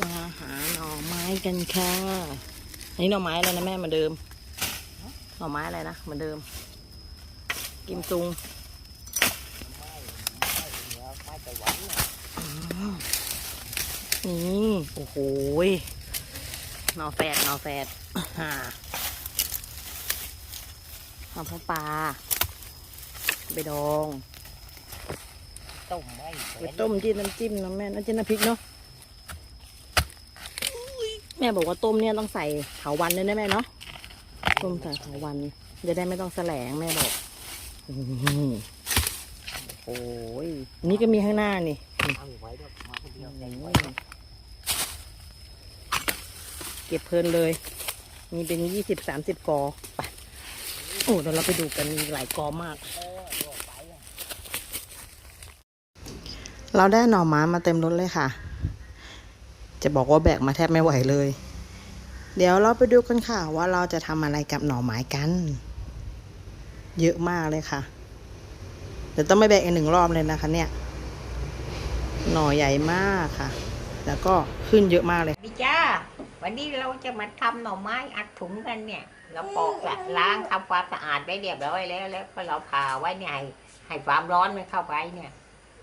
มาหาหน่อไม้กันค่ะอันนี้หน่อไม้อะไรนะแม่เหมือนเดิม หน่อไม้อะไรนะเหมือนเดิม กิมซุงนี่โอ้โหยหนอแฝดหนอแฝดอ่าหนอพะปลาไปดองต้มไม่ไปต้มที่น้ำจิ้มนะแม่น้ำจิ้มน้ำพริกเนาะแม่บอกว่าต้มเนี่ยต้องใส่เถาวันด้วยนะแม่เนาะต้มใส่เถาวันจะได้ไม่ต้องแสลงแม่บอกอื้อหือโอ้ยนี่ก็มีข้างหน้านี่เอาไว้ด้วยมาคนเดียวใจไว้เก็บเพลินเลย มีเป็นยี่สิบสามสิบกอไปโอ้เดี๋ยวเราไปดูกันมีหลายกอมาก เราได้หน่อไม้มาเต็มรถเลยค่ะ จะบอกว่าแบกมาแทบไม่ไหวเลย เดี๋ยวเราไปดูกันค่ะว่าเราจะทำอะไรกับหน่อไม้กัน เยอะมากเลยค่ะเดี๋ยวต้องไปแบกอีกหนึ่งรอบเลยนะคะเนี่ย หน่อใหญ่มากค่ะ แล้วก็ขึ้นเยอะมากเลยพี่จ้า วันนี้เราจะมาทำหน่อไม้อัดถุงกันเนี่ย เราปอกละล้างทำความสะอาดไว้เรียบร้อยแล้ว แล้วก็เราผ่าไว้เนี่ยให้ให้ความร้อนมันเข้าไปเนี่ย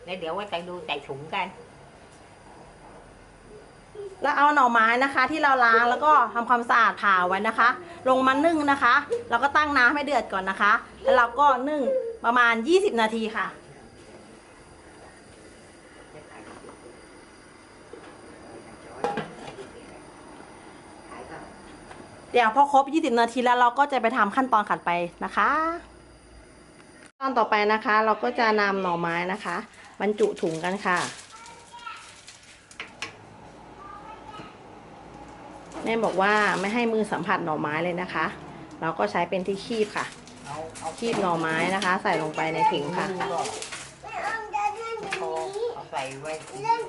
แล้วเดี๋ยวว่าจะดูใส่ถุงกัน แล้วเอาหน่อไม้นะคะ ที่เราล้างแล้วก็ทำความสะอาดผ่าไว้นะคะ ลงมานึ่งนะคะแล้วก็ตั้งน้ำให้เดือดก่อนนะคะ แล้วเราก็นึ่งประมาณ 20 นาทีค่ะ เดี๋ยวพอครบ 20 นาทีแล้วเราก็จะไปทำขั้นตอนถัดไปนะคะขั้นตอนต่อไปนะคะ เราก็จะนำหน่อไม้นะคะ บรรจุถุงกันค่ะ แม่บอกว่าไม่ให้มือสัมผัสหน่อไม้เลยนะคะ เราก็ใช้เป็นที่คีบค่ะ คีบหน่อไม้นะคะ ใส่ลงไปในถุงค่ะเอาใส่ไว้แยก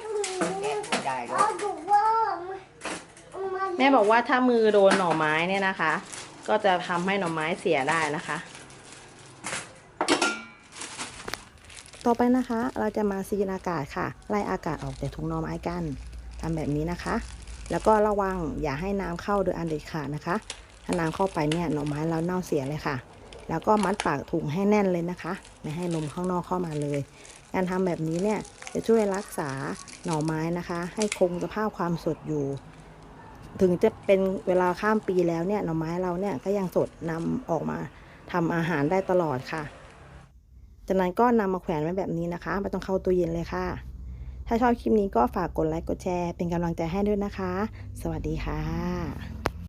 ไม่ได้หรอกแม่บอกว่าถ้ามือโดนหน่อไม้เนี่ยนะคะ ก็จะทำให้หน่อไม้เสียได้นะคะ ต่อไปนะคะ เราจะมาซีนอากาศค่ะ ไล่อากาศออกจากถุงหน่อไม้กันทำแบบนี้นะคะ แล้วก็ระวังอย่าให้น้ำเข้าโดยอันเด็ดขาดนะคะ ถ้าน้ำเข้าไปเนี่ยหน่อไม้เราเน่าเสียเลยค่ะ แล้วก็มัดปากถุงให้แน่นเลยนะคะ ไม่ให้ลมข้างนอกเข้ามาเลย การทำแบบนี้เนี่ยจะช่วยรักษาหน่อไม้นะคะ ให้คงสภาพความสดอยู่ ถึงจะเป็นเวลาข้ามปีแล้วเนี่ยหน่อไม้เราเนี่ยก็ยังสดนำออกมาทำอาหารได้ตลอดค่ะ จากนั้นก็นำมาแขวนไว้แบบนี้นะคะ ไม่ต้องเข้าตู้เย็นเลยค่ะ ถ้าชอบคลิปนี้ก็ฝากกดไลค์กดแชร์เป็นกำลังใจให้ด้วยนะคะ สวัสดีค่ะ